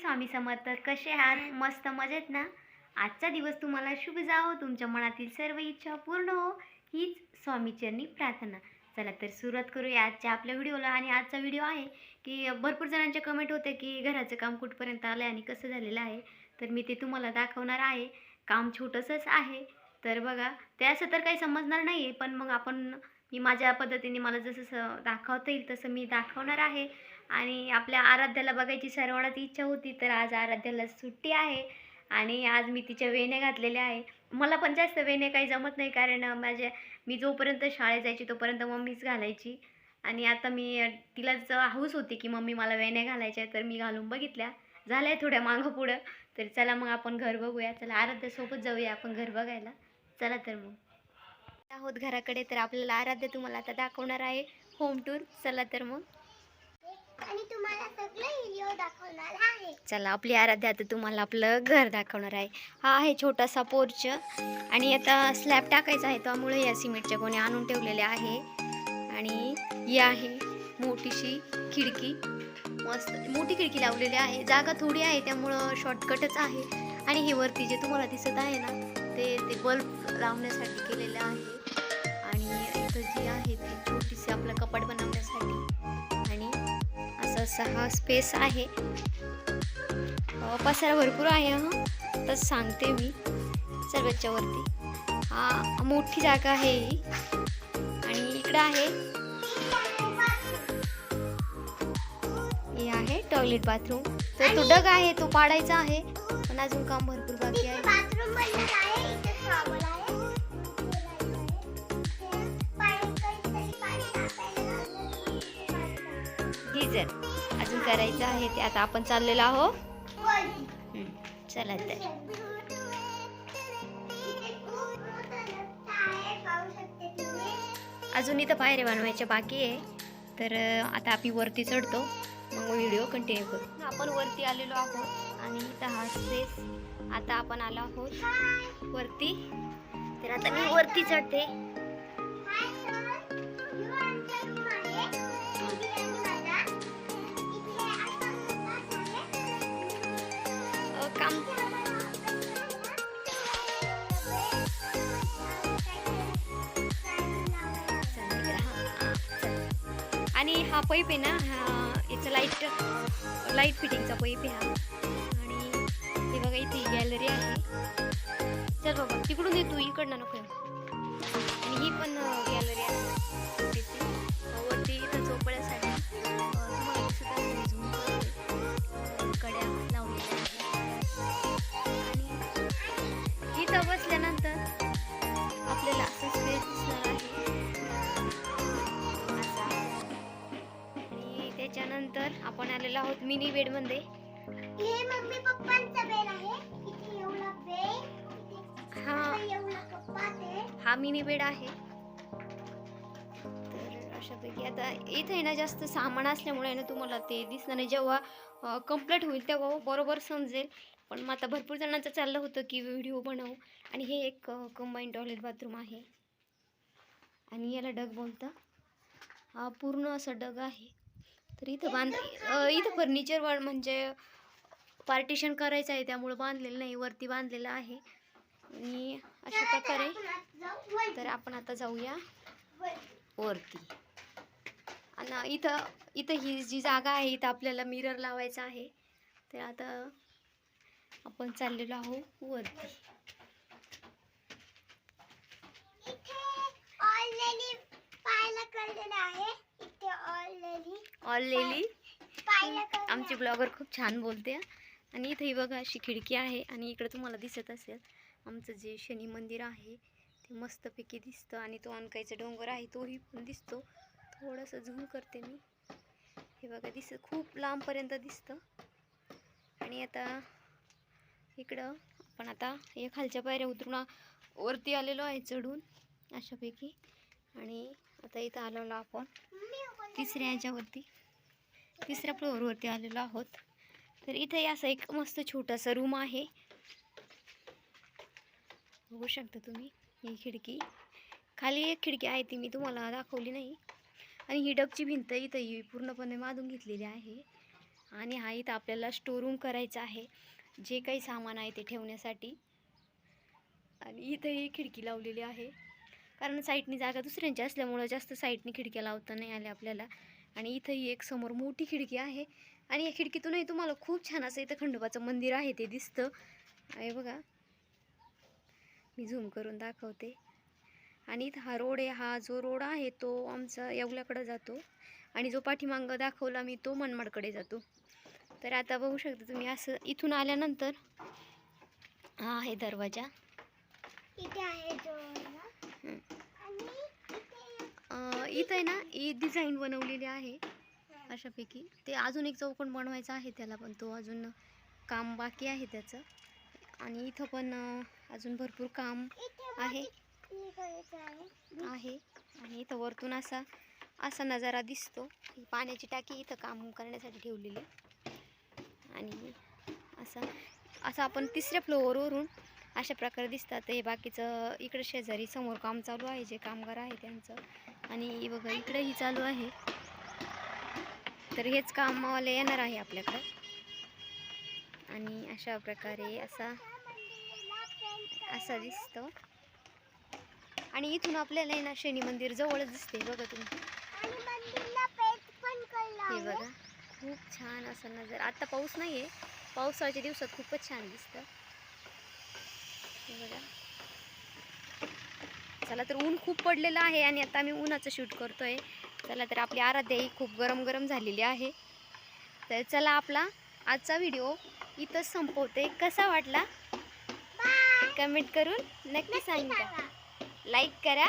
स्वामी समर्थ कसे आहात? मस्त मजेत ना? आजचा दिवस तुम्हाला शुभ जावो. तुमच्या मनातील सर्व इच्छा पूर्ण हो. हीच स्वामीचरणी प्रार्थना. चला तर सुरुवात करूया. आजच्या आपल्या व्हिडिओला आणि आजचा व्हिडिओ आहे की भरपूर जणांचे कमेंट होते की घराचं काम कुठपर्यंत आलं आहे आणि कसं झालेलं आहे? तर मी ते तुम्हाला दाखवणार आहे. काम छोटंसंच आहे. तर बघा ते असं तर काही समजणार नाही आहे पण मग आपण मी माझ्या पद्धतीने मला जसं स दाखवता येईल तसं मी दाखवणार आहे. आणि आपल्या आराध्याला बघायची सर्वांनाच इच्छा होती तर आज आराध्याला सुट्टी आहे. आणि आज मी तिच्या वेण्या घातलेल्या आहे. मला पण जास्त वेण्या काही जमत नाही कारण माझ्या मी जोपर्यंत शाळेत जायची तोपर्यंत मम्मीच घालायची. आणि आता मी तिलाच हाऊस होती की मम्मी मला वेण्या घालायच्या तर मी घालून बघितल्या. झाल्या थोड्या मागं पुढं. तर चला मग आपण घर बघूया. चला आराध्यासोबत जाऊया आपण घर बघायला. चला तर मग. आहोत घराकडे तर आपल्याला आराध्य तुम्हाला आता दाखवणार आहे. होम टूर चला तर मग. आणि तुम्हाला सगळं व्हिडिओ दाखवणार आहे. चला आपली आराध्या आता तुम्हाला आपलं घर दाखवणार आहे. हा आहे छोटासा पोर्च आणि आता स्लॅब टाकायचा आहे त्यामुळे या सिमेंटच्या कोणी आणून ठेवलेल्या आहे. आणि ही आहे मोठीशी खिडकी. मस्त मोठी खिडकी लावलेली आहे. जागा थोडी आहे त्यामुळं शॉर्टकटच आहे. आणि हे वरती जे तुम्हाला दिसत आहे ना ते ते बल्ब लावण्यासाठी केलेलं आहे. आणि इथं जी आहे ती छोटीशी आपलं कपाट बनवण्यासाठी. आणि असं सहा स्पेस आहे. पसारा भरपूर आहे हा. तर सांगते मी सर्वच्यावरती हा मोठी जागा आहे ही. आणि इकडं आहे. हे आहे टॉयलेट बाथरूम तर तो डग आहे तो पाडायचा आहे. पण अजून काम भरपूर बाकी आहे बाथरूम आहे इथे शॉवर आहे. गिझर अजून करायचं आहे ते आता आपण चाललेलो आहो चला तर. अजून इथं पायऱ्या बनवायच्या बाकी आहे तर आता आम्ही वरती चढतो मग व्हिडिओ कंटिन्यू करू. आपण वरती आलेलो आहोत आणि इथं हा स्पेस आता आपण आलो आहोत वरती. तर आता मी वरती चढते. काम. आणि हा पैप आहे ना हा असं लाइट लाइट फिटिंगचा पैप आहे हा. आणि हे बघा इथे गॅलरी आहे. चल बाबा तिकडून येतो इकडनं नको आणि ही पण गॅलरी आहे. वरती इथं झोपड्यासाठी तुम्हाला दिसत कड्या लावलेल्या आणि इथं बस आहोत मिनी बेडमध्ये हे मम्मी पप्पांचा बेड आहे. इथे एवढा बेड हा. एवढा कपाट आहे. हा मिनी बेड आहे. तर अशापैकी आता इथे ना जास्त सामान असल्यामुळे ना तुम्हाला ते दिसणार नाही. जेव्हा कंप्लीट होईल तेव्हा बरोबर समजेल. पण मग आता भरपूर जणांचं चाललं होतं की व्हिडिओ बनवू. आणि हे एक कंबाईन टॉयलेट बाथरूम आहे. आणि याला डग बोलतं हा पूर्ण असं डग आहे. तर इथं बांध इथं फर्निचर वाढ म्हणजे पार्टिशन करायचं आहे त्यामुळं बांधलेलं नाही वरती बांधलेलं आहे. आणि अशा प्रकारे तर आपण आता जाऊया वरती. आणि इथं इथं ही जी जागा आहे इथं आपल्याला मिरर लावायचा आहे. तर आता आपण चाललेलो आहोत वरती इथे ऑलरेडी पाहायला कळलेलं आहे इथे ऑलरेडी. पाहायला कळलेलं आमची ब्लॉगर खूप छान बोलते. आणि इथं ही बघा अशी खिडकी आहे आणि इकडं तुम्हाला दिसत असेल आमचं जे शनी मंदिर आहे ते मस्तपैकी दिसतं आणि तो अनकाईचा डोंगर आहे तोही पण दिसतो. थोडंसं झूम करते मी. हे बघा दिसत खूप लांबपर्यंत दिसतं. आणि आता इकडं आपण आता या खालच्या पायऱ्या उतरून वरती आलेलो आहे चढून अशापैकी. आणि आता इथं आलेलो आपण तिसऱ्या ह्याच्यावरती. तिसऱ्या फ्लोअरवरती आलेलो आहोत. तर इथे असं एक मस्त छोटासा रूम आहे. बघू शकता तुम्ही ही खिडकी. खाली एक खिडकी आहे ती मी तुम्हाला दाखवली नाही. आणि ही डगची भिंत इथं ही पूर्णपणे माधून घेतलेली आहे. आणि हा इथं आपल्याला स्टोरूम करायचा आहे. जे काही सामान आहे ते ठेवण्यासाठी. आणि इथं ही खिडकी लावलेली आहे. कारण साईडनी जागा दुसऱ्यांची असल्यामुळं जास्त साईडनी खिडक्या लावता नाही आल्या आपल्याला. आणि इथं ही एक समोर मोठी खिडकी आहे. आणि या खिडकीतूनही तुम्हाला खूप छान असं इथं खंडोबाचं मंदिर आहे ते दिसतं. आहे बघा. मी झूम करून दाखवते. आणि इथं हा रोड आहे हा जो रोड आहे तो आमचा येवल्याकडं जातो. आणि जो पाठीमागं दाखवला मी तो मनमाडकडे जातो. तर आता बघू शकता तुम्ही असं इथून आल्यानंतर हा आहे दरवाजा. इथे आहे इथं आहे ना ही डिझाईन बनवलेली आहे अशापैकी. ते अजून एक चौकोन बनवायचा आहे त्याला पण. तो अजून काम बाकी आहे त्याचं. आणि इथं पण अजून भरपूर काम आहे. आहे. आहे आणि इथं वरतून असा असा नजारा दिसतो. ही पाण्याची टाकी इथं काम करण्यासाठी ठेवलेली आणि असा असं आपण तिसऱ्या फ्लोअरवरून अशा प्रकारे दिसतात. हे बाकीचं इकडे शेजारी समोर काम चालू आहे. जे कामगार आहे त्यांचं. आणि बघा इकडेही चालू आहे. तर हेच कामवाले येणार आहे आपल्याकडं. आणि अशा प्रकारे असा असा दिसतो. आणि इथून आपल्याला आहे ना शनी मंदिर जवळच दिसते बघा तुम्ही. हे बघा खूप छान असं नजर. आता पाऊस नाही आहे पावसाळ्याच्या दिवसात खूपच छान दिसतं. हे बघा. चला तर ऊन खूप पडलेलं आहे आणि आता आम्ही उन्हाचं शूट करतोय. चला तर आपली आराध्या ही खूप गरम गरम झालेली आहे. तर चला आपला आजचा व्हिडिओ इथंच संपवते. कसा वाटला? कमेंट करून नक्की सांगा. लाईक करा.